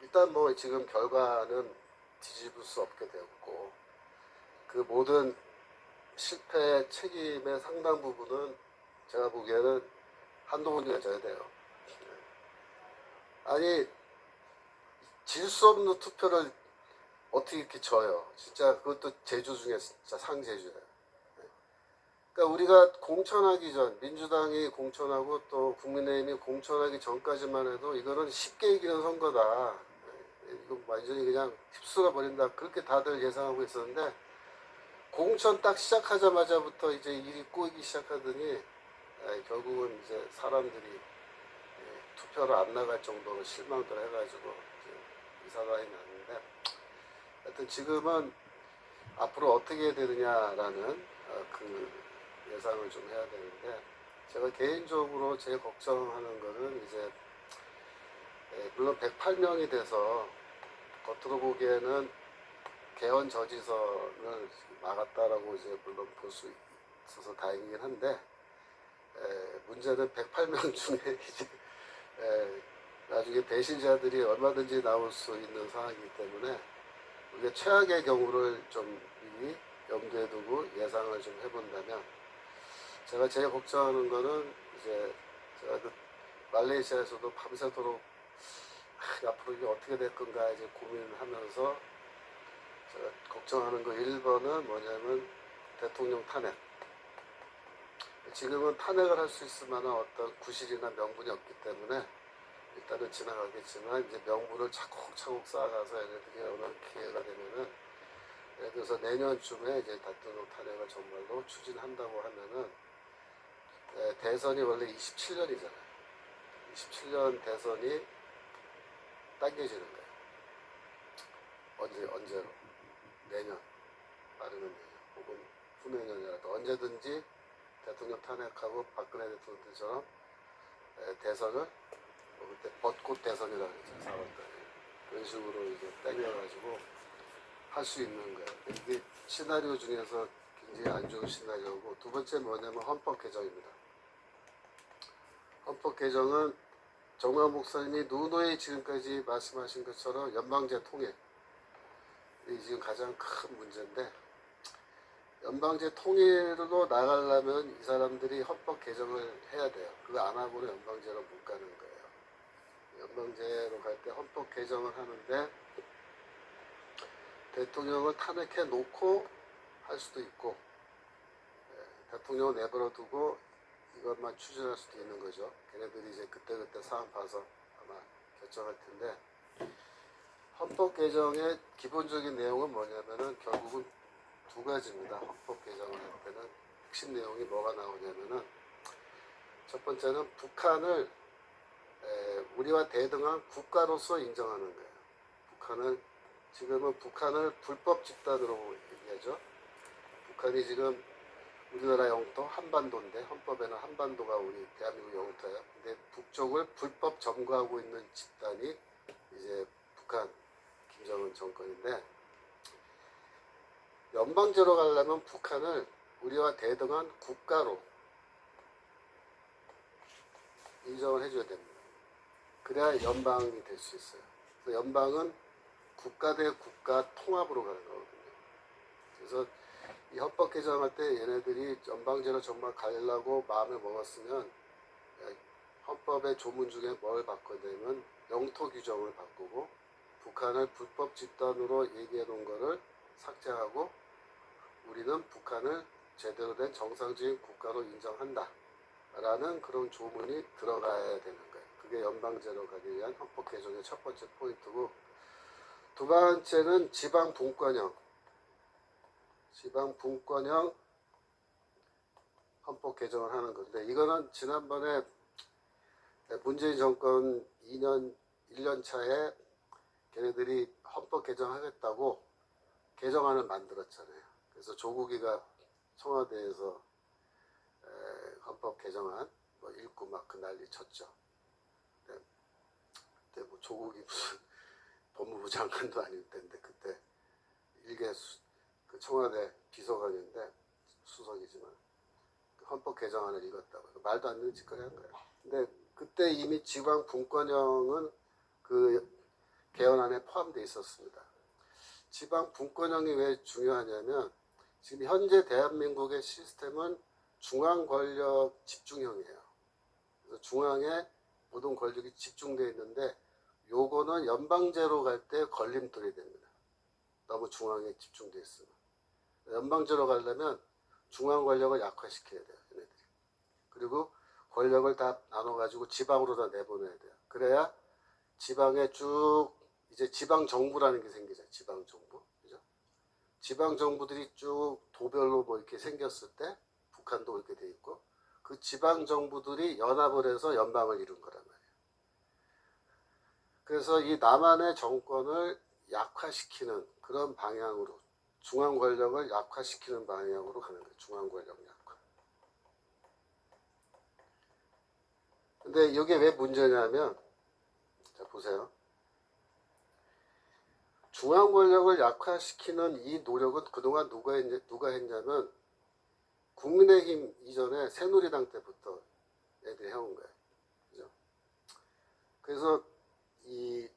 일단 뭐 지금 결과는 뒤집을 수 없게 되었고 그 모든 실패 책임의 상당 부분은 제가 보기에는 한동훈이가 져야 돼요. 아니 질 수 없는 투표를 어떻게 이렇게 져요? 진짜 그것도 제주 중에 진짜 상제주예요. 그러니까 우리가 공천하기 전 민주당이 공천하고 또 국민의힘이 공천하기 전까지만 해도 이거는 쉽게 이기는 선거다. 이거 완전히 그냥 휩쓸어 버린다. 그렇게 다들 예상하고 있었는데 공천 딱 시작하자마자부터 이제 일이 꼬이기 시작하더니 에, 결국은 이제 사람들이 에, 투표를 안 나갈 정도로 실망들 해가지고 이제 이 사단이 났는데 하여튼 지금은 앞으로 어떻게 되느냐라는 어, 그 예상을 좀 해야 되는데 제가 개인적으로 제일 걱정하는 거는 이제 에, 물론 108명이 돼서 겉으로 보기에는 개헌 저지선을 막았다라고 이제 물론 볼 수 있어서 다행이긴 한데 에, 문제는 108명 중에 이제 에, 나중에 배신자들이 얼마든지 나올 수 있는 상황이기 때문에 우리가 최악의 경우를 좀 미리 염두에 두고 예상을 좀 해본다면 제가 제일 걱정하는 거는 이제 제가 그 말레이시아에서도 밤새도록 아, 앞으로 이게 어떻게 될 건가 이제 고민을 하면서 제가 걱정하는 거 1번은 뭐냐면 대통령 탄핵. 지금은 탄핵을 할 수 있을 만한 어떤 구실이나 명분이 없기 때문에 일단은 지나가겠지만 이제 명분을 차곡차곡 쌓아가서 얘네들이 어느 기회가 되면은 예를 들어서 내년쯤에 이제 대통령 탄핵을 정말로 추진한다고 하면은 에, 대선이 원래 27년이잖아요. 27년 대선이 당겨지는 거예요. 언제 언제로? 내년, 빠르면 내년, 혹은 후내년이라도 언제든지 대통령 탄핵하고 박근혜 대통령 때처럼 에, 대선을 뭐 그때 벚꽃 대선이라고 했죠, 4월달에. 그런 식으로 이제 땡겨가지고 할 수 있는 거예요. 이게 시나리오 중에서 굉장히 안 좋은 시나리오고 두 번째 뭐냐면 헌법 개정입니다. 헌법 개정은 정만 목사님이 누누이 지금까지 말씀하신 것처럼 연방제 통일 이 지금 가장 큰 문제인데 연방제 통일로 나가려면 이 사람들이 헌법 개정을 해야 돼요. 그거 안 하고는 연방제로 못 가는 거예요. 연방제로 갈 때 헌법 개정을 하는데 대통령을 탄핵해 놓고 할 수도 있고 예, 대통령을 내버려 두고 이것만 추진할 수도 있는 거죠. 걔네들이 이제 그때그때 상황 봐서 아마 결정할 텐데 헌법 개정의 기본적인 내용은 뭐냐면은 결국은 두 가지입니다. 헌법 개정을 할 때는 핵심 내용이 뭐가 나오냐면은 첫 번째는 북한을 에, 우리와 대등한 국가로서 인정하는 거예요. 북한을 지금은 북한을 불법 집단으로 얘기하죠. 북한이 지금 우리나라 영토 한반도인데 헌법에는 한반도가 우리 대한민국 영토예요. 근데 북쪽을 불법 점거하고 있는 집단이 이제 북한 김정은 정권인데 연방제로 가려면 북한을 우리와 대등한 국가로 인정을 해줘야 됩니다. 그래야 연방이 될 수 있어요. 연방은 국가 대 국가 통합으로 가는 거거든요. 그래서 이 헌법 개정할 때 얘네들이 연방제로 정말 가려고 마음을 먹었으면 야, 헌법의 조문 중에 뭘 바꿔야 되면 영토 규정을 바꾸고 북한을 불법 집단으로 얘기해 놓은 거를 삭제하고 우리는 북한을 제대로 된 정상적인 국가로 인정한다. 라는 그런 조문이 들어가야 되는 거예요. 그게 연방제로 가기 위한 헌법 개정의 첫 번째 포인트고 두 번째는 지방 분권형. 지방 분권형 헌법 개정을 하는 건데 이거는 지난번에 문재인 정권 2년 1년 차에 걔네들이 헌법 개정하겠다고 개정안을 만들었잖아요. 그래서 조국이가 청와대에서 에, 헌법 개정안 뭐 읽고 막 그 난리 쳤죠. 그때, 뭐 조국이 무슨 법무부 장관도 아닐 텐데 그때 일개 수, 그 청와대 비서관인데 수석이지만 그 헌법 개정안을 읽었다고 말도 안 되는 짓거리 한 거예요. 근데 그때 이미 지방 분권형은 그 개헌 안에 포함되어 있었습니다. 지방 분권형이 왜 중요하냐면 지금 현재 대한민국의 시스템은 중앙 권력 집중형이에요. 그래서 중앙에 모든 권력이 집중되어 있는데 요거는 연방제로 갈 때 걸림돌이 됩니다. 너무 중앙에 집중되어 있으면. 연방제로 가려면 중앙 권력을 약화시켜야 돼요. 얘네들이. 그리고 권력을 다 나눠가지고 지방으로 다 내보내야 돼요. 그래야 지방에 쭉 이제 지방 정부라는 게 생기죠. 지방 정부. 그죠? 지방 정부들이 쭉 도별로 뭐 이렇게 생겼을 때 북한도 그렇게 돼 있고 그 지방 정부들이 연합을 해서 연방을 이룬 거란 말이에요. 그래서 이 남한의 정권을 약화시키는 그런 방향으로 중앙 권력을 약화시키는 방향으로 가는 거예요. 중앙 권력 약화. 근데 이게 왜 문제냐면 자 보세요. 중앙 권력을 약화시키는 이 노력은 그동안 누가 했냐, 누가 했냐면 국민의힘 이전에 새누리당 때부터 애들이 해온 거예요. 그죠? 그래서 이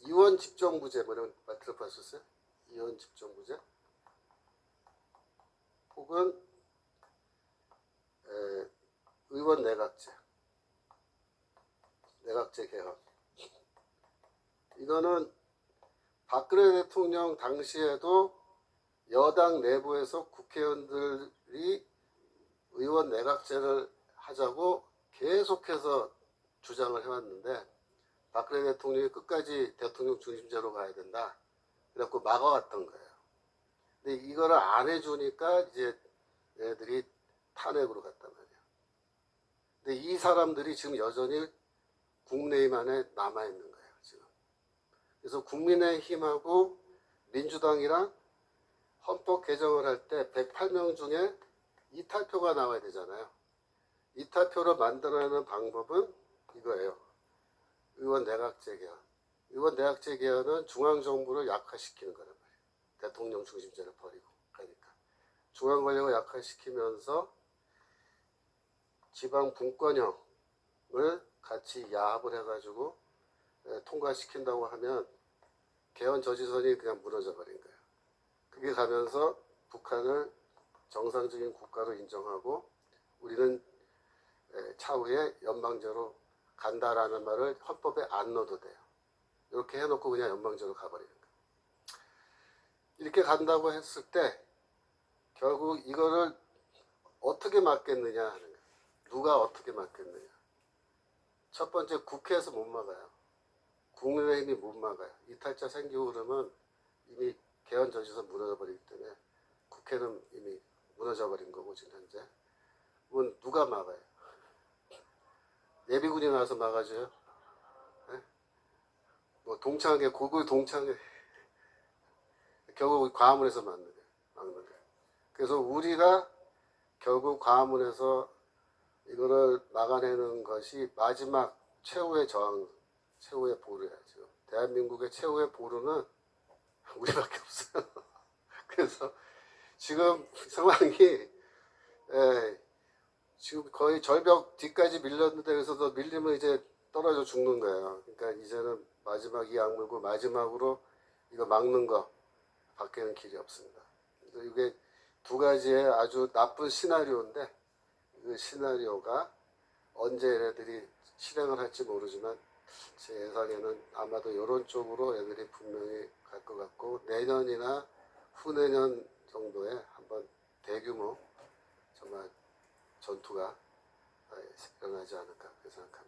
이원 집정부제 뭐말 들어봤었어요? 이원 집정부제? 혹은 에, 의원 내각제 내각제 개헌 이거는 박근혜 대통령 당시에도 여당 내부에서 국회의원들이 의원 내각제를 하자고 계속해서 주장을 해왔는데 박근혜 대통령이 끝까지 대통령 중심제로 가야 된다. 그래갖고 막아왔던 거예요. 근데 이거를 안 해주니까 이제 얘들이 탄핵으로 갔단 말이에요. 근데 이 사람들이 지금 여전히 국내임 안에 남아있는 거예요. 지금. 그래서 국민의힘하고 민주당이랑 헌법 개정을 할 때 108명 중에 이탈표가 나와야 되잖아요. 이탈표를 만들어내는 방법은 이거예요. 의원 내각 제 개헌. 의원 내각제 개헌은 중앙정부를 약화시키는 거란 말이에요. 대통령 중심제를 버리고 그러니까 중앙 권력을 약화시키면서 지방 분권형을 같이 야합을 해가지고 에, 통과시킨다고 하면 개헌 저지선이 그냥 무너져 버린 거예요. 그게 가면서 북한을 정상적인 국가로 인정하고 우리는 에, 차후에 연방제로 간다라는 말을 헌법에 안 넣어도 돼요. 이렇게 해놓고 그냥 연방제로 가버리는 거예요. 이렇게 간다고 했을 때 결국 이거를 어떻게 막겠느냐 하는 거예요. 누가 어떻게 막겠느냐. 첫 번째 국회에서 못 막아요. 국민의힘이 못 막아요. 이탈자 생기고 그러면 이미 개헌 저지선 무너져 버리기 때문에 국회는 이미 무너져 버린 거고 지금 현재. 그건 누가 막아요? 예비군이 나와서 막아줘요? 예? 뭐 동창회 고글 동창회 결국 과문에서 막는. 막는 거예요. 그래서 우리가 결국 과문에서 이거를 막아내는 것이 마지막 최후의 저항, 최후의 보루야 지금. 대한민국의 최후의 보루는 우리밖에 없어요. 그래서 지금 상황이 예, 지금 거의 절벽 뒤까지 밀렸는데 그래서도 밀리면 이제 떨어져 죽는 거예요. 그러니까 이제는 마지막 이 악물고 마지막으로 이거 막는 거 밖에는 길이 없습니다. 이게 두 가지의 아주 나쁜 시나리오인데 그 시나리오가 언제 얘네들이 실행을 할지 모르지만 제 예상에는 아마도 이런 쪽으로 얘들이 분명히 갈 것 같고 내년이나 후내년 정도에 한번 대규모 정말 전투가 일어나지 않을까 생각합니다.